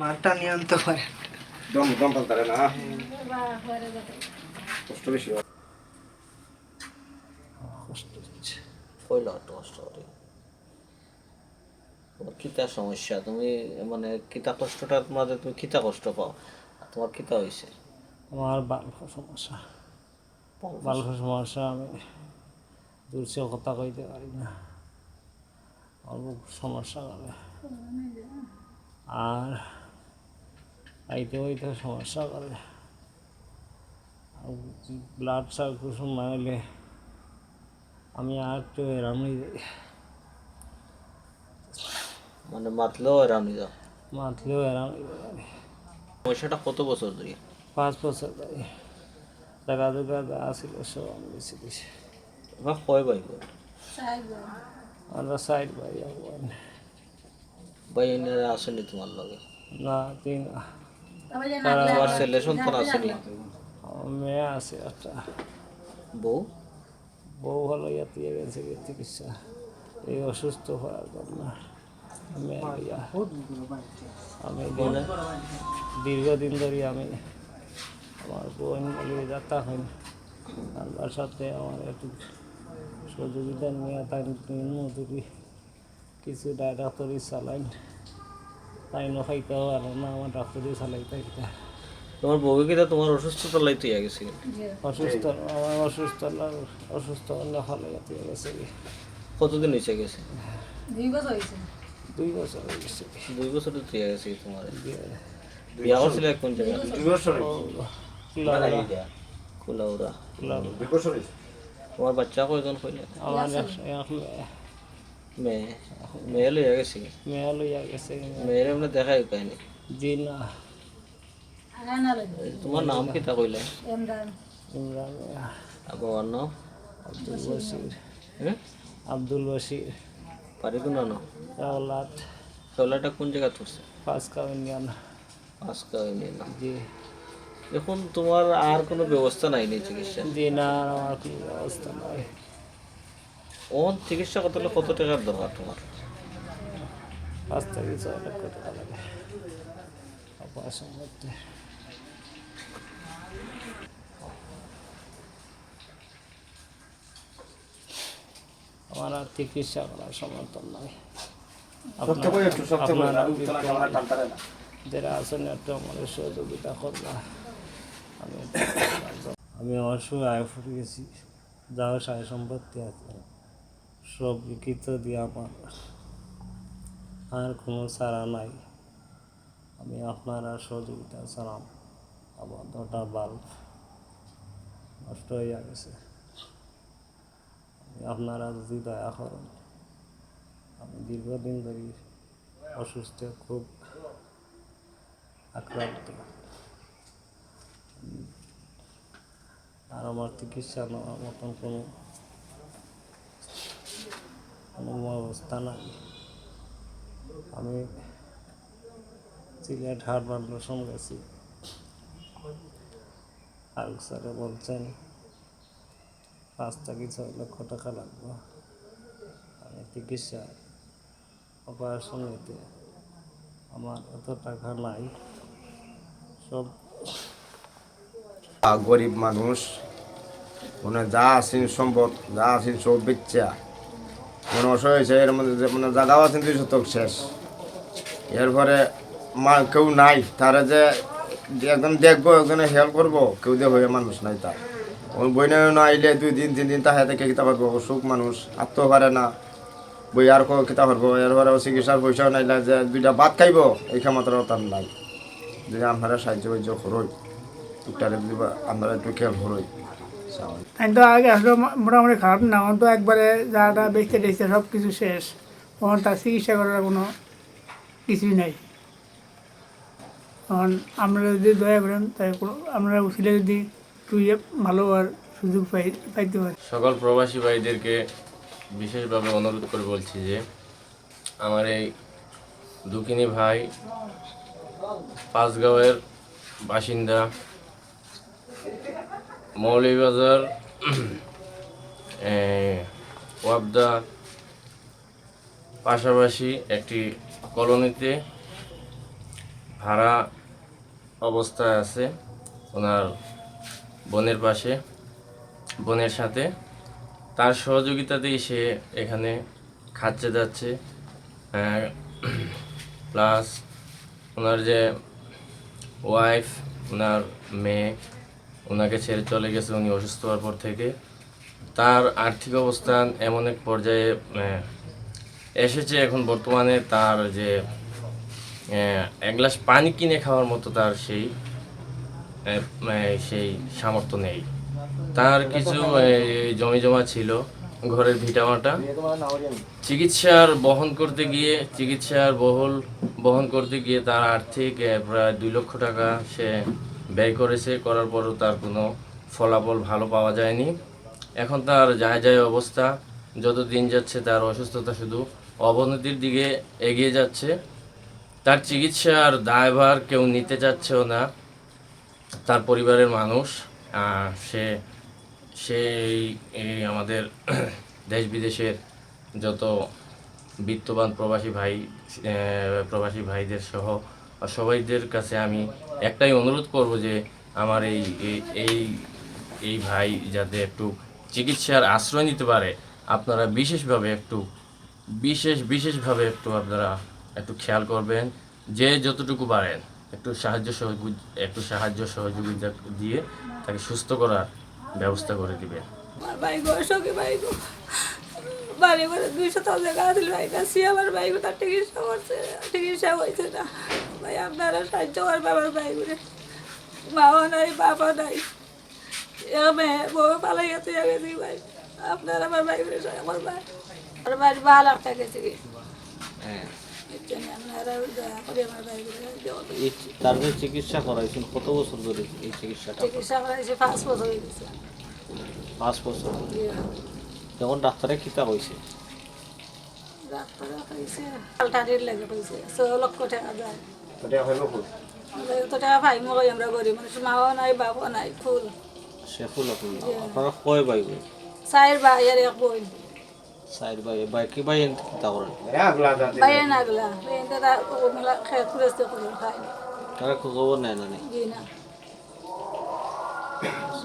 মাঠটা নিয়ন্ত করে। দম দম পাল্টারে না? কষ্ট বেশি। কষ্ট হচ্ছে পয়লা একটা কষ্ট করে কিতা সমস্যা? তুমি মানে কিতা কষ্টটার মাঝে তুমি কিতা কষ্ট পাও? তোমার কিতা হয়েছে আমার বাল্প সমস্যা। বাল্প সমস্যা আমি দূরছে কথা কইতে পারি না। অল্প সমস্যা করে আর আইতে হইতে সমস্যা করে। ব্লাড সার্কুলেশন না হলে আমি আর একটু এরামই মানে মাতলেও এরানি যাও। মাতলেও এরামই যাই। সমস্যাটা কত বছর ধরে? পাঁচ বছর যাই টাকা দুকা যা ছিল সব আমি বেশি দিছি বা কয় ভাই? আমরা সাইড ভাই ভাই আসেনি তোমার লগে? না তিন তোমার ছেলে সন্তান আসেনি মেয়ে আছে একটা। বউ? বউ ভালো ইয়াতে গেছে চিকিৎসা। এই অসুস্থ হওয়ার জন্য। আমি দীর্ঘদিন ধরে আমি আমার বোন বলি যাতা হইন আল্লাহর সাথে আমার একটু সহযোগিতা নিয়ে তাই মধুরি কিছু ডাক্তারি চালাইন। তাই নখাইতে পারে না আমার ডাক্তারি চালাইতে হইতে তোমার বউকে কিতা তোমার অসুস্থতা লাইতে গেছে অসুস্থ আমার অসুস্থ লাগ- অসুস্থ হলে ভালো যাতে গেছে কতদিন হয়েছে গেছে দুই বছর হয়ে গেছে। দুই বছর তো তুই গেছে তোমার। বিয়া করছিল এক কোন জায়গায় দুই বছর। হয়েছে। কুলাউরা কুলাউড়া। দুই বছর হয়েছে। তোমার বাচ্চা কয়জন কইলে? আমার মেয়ে- মেয়ে লইয়া গেছে মেয়ে লইয়া গেছে মেয়ের এমনি দেখাই পাইনি জি না তোমার নাম কি তা কইলে ইমরান বাবার নাম আব্দুল বশির হ্যাঁ আব্দুল বশির পারি কোন নাম রাওলাট চলাটা কোন জায়গা ধরছে ফাঁসকা ইউনিয়ন আজকা হয়নি না জি এখন তোমার আর কোনো ব্যবস্থা নাই নি চিকিৎসা জি না আমার কোনো ব্যবস্থা নাই ও চিকিৎসা করতে হলে কত টাকার দরকার তোমার? পাঁচ থেকে ছয় লক্ষ টাকা লাগে? অপারেশন করতে আমার আর চিকিৎসা করার সমর্থন নাই। যারা আছেন একটু আমাদের সহযোগিতা করবা আমি আমি অসহায় ফুটে গেছি। যা সায় সম্পত্তি আছে। সব বিকৃত দিয়ে আমার আর কোনো চারা নাই। আমি আপনারা সহযোগিতা ছাড়াম আমার দুটা বাল্ব নষ্ট হয়ে গেছে। আপনারা যদি দয়া করেন, আমি দীর্ঘদিন ধরে অসুস্থ, খুব আক্রান্ত। আর আমার চিকিৎসা নেওয়ার মতন কোনো নাই আমি সিলেট হাট ফাউন্ডেশন গেছি। আর স্যারে বলছেন পাঁচ থেকে ছয় লক্ষ টাকা লাগবে? আমি চিকিৎসা অপারেশন নিতে। আমার এত টাকা নাই। সব গরিব মানুষ মানে যা আছেন সম্পদ, যা আছেন সব বেচ্চা অসহায় হয়েছে, এর মধ্যে যে মানে জায়গাও আছেন দুই শতক শেষ। এরপরে মা কেউ নাই, তারা যে একদম দেখব, একজনে হেল্প করব, কেউ যে হয়ে মানুষ নাই তার। ওই বই না আইলে দুই দিন, তিন দিন তাহে থেকে কিতা পারব অসুখ মানুষ আত্ম পারে না। বই আর কো কিতা পারব এরপরে চিকিৎসার পয়সাও নাইলা যে দুইটা ভাত খাইব, এই ক্ষমতার তার নাই। যে আপনারা সাহায্য বাহ্য করই, টুকটারে যদি আপনারা একটু খেয়াল করই। তো আগে আসলে মোটামুটি খারাপ না, এখন তো একবারে যাটা বেঁচতে টেচতে সব কিছু শেষ। তখন তার চিকিৎসা করার কোনো কিছুই নাই। তখন আপনারা যদি দয়া করেন তাই আপনারা উচিলে যদি ইয়ে ভালো আর সুযোগ পাই পাইতে পারি। সকল প্রবাসী ভাইদেরকে বিশেষভাবে অনুরোধ করে বলছি যে, আমার এই দুকিনি ভাই পাঁচগাঁওয়ের বাসিন্দা মৌলভীবাজার এ, ওয়াবদা পাশাপাশি একটি কলোনিতে ভাড়া অবস্থায় আছে ওনার বোনের পাশে বোনের সাথে। তার সহযোগিতাতেই সে এখানে খাচ্ছে যাচ্ছে প্লাস ওনার যে ওয়াইফ ওনার মেয়ে ওনাকে ছেড়ে চলে গেছে, উনি অসুস্থ হওয়ার পর থেকে। তার আর্থিক অবস্থান এমন এক পর্যায়ে এসেছে এখন বর্তমানে তার যে এক গ্লাস পানি কিনে খাওয়ার মতো তার সেই সেই সামর্থ্য নেই। তার কিছু জমি জমা ছিল ঘরের ভিটামাটা চিকিৎসার বহন করতে গিয়ে, চিকিৎসার বহল, বহন করতে গিয়ে তার আর্থিক প্রায় দুই লক্ষ টাকা সে ব্যয় করেছে, করার পরও তার কোনো ফলাফল ভালো পাওয়া যায়নি। এখন তার যায় যায় অবস্থা, যত দিন যাচ্ছে তার অসুস্থতা শুধু অবনতির দিকে এগিয়ে যাচ্ছে। তার চিকিৎসার দায়ভার কেউ নিতে চাচ্ছেও না, তার পরিবারের মানুষ। সে সে এই- এই আমাদের দেশ বিদেশের যত বিত্তবান প্রবাসী ভাই প্রবাসী ভাইদের সহ সবাইদের কাছে আমি একটাই অনুরোধ করব যে আমার এই, এই- এই ভাই যাতে একটু চিকিৎসার আশ্রয় নিতে পারে, আপনারা বিশেষভাবে একটু, বিশেষ, বিশেষভাবে একটু আপনারা একটু খেয়াল করবেন, যে যতটুকু পারেন, একটু সাহায্য সহযোগ, একটু সাহায্য সহযোগিতা দিয়ে তাকে সুস্থ করার ব্যবস্থা করে দিবেন। ভাই গো সঙ্গে ভাই গো বাড়ি করে দুইশো টাকা জায়গা আসলে ভাই কাছে। আমার ভাই তার চিকিৎসা করছে চিকিৎসা হয়েছে না। ভাই আপনারা সাহায্য করবে আমার ভাই করে মাও নাই বাবা নাই। মেয়ে বউ পালাই গেছে গেছি ভাই। আপনারা আমার ভাই করে আমার ভালো গেছে হ্যাঁ। করে আমার ভাই সাহায্য করবেন। এই তার যে চিকিৎসা করাইছেন কত বছর ধরে এই চিকিৎসাটা চিকিৎসা করাইছে পাঁচ বছর গেছে। পাঁচ বছর। যখন ডাক্তারে খিতা কইছে। ডাক্তার কইছে আলটারির লাগে কইছে ছ লক্ষ টাকা যায় তো টাকা পাই মই আমরা গরিব মানুষ মাও নাই বাপও নাই ফুল। সে ফুল ফুল আপনারা কয় ভাই? চাইর ভাই আর এক বোন। চার ভাই ভাই কি ভাই খিতা করেন? বাইরে না গেলা বেঁধে তার মেলা খেয়ে খুলেছে করে খাই তারা খবর নেয় না জি না।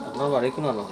আপনার বাড়ি কোনো না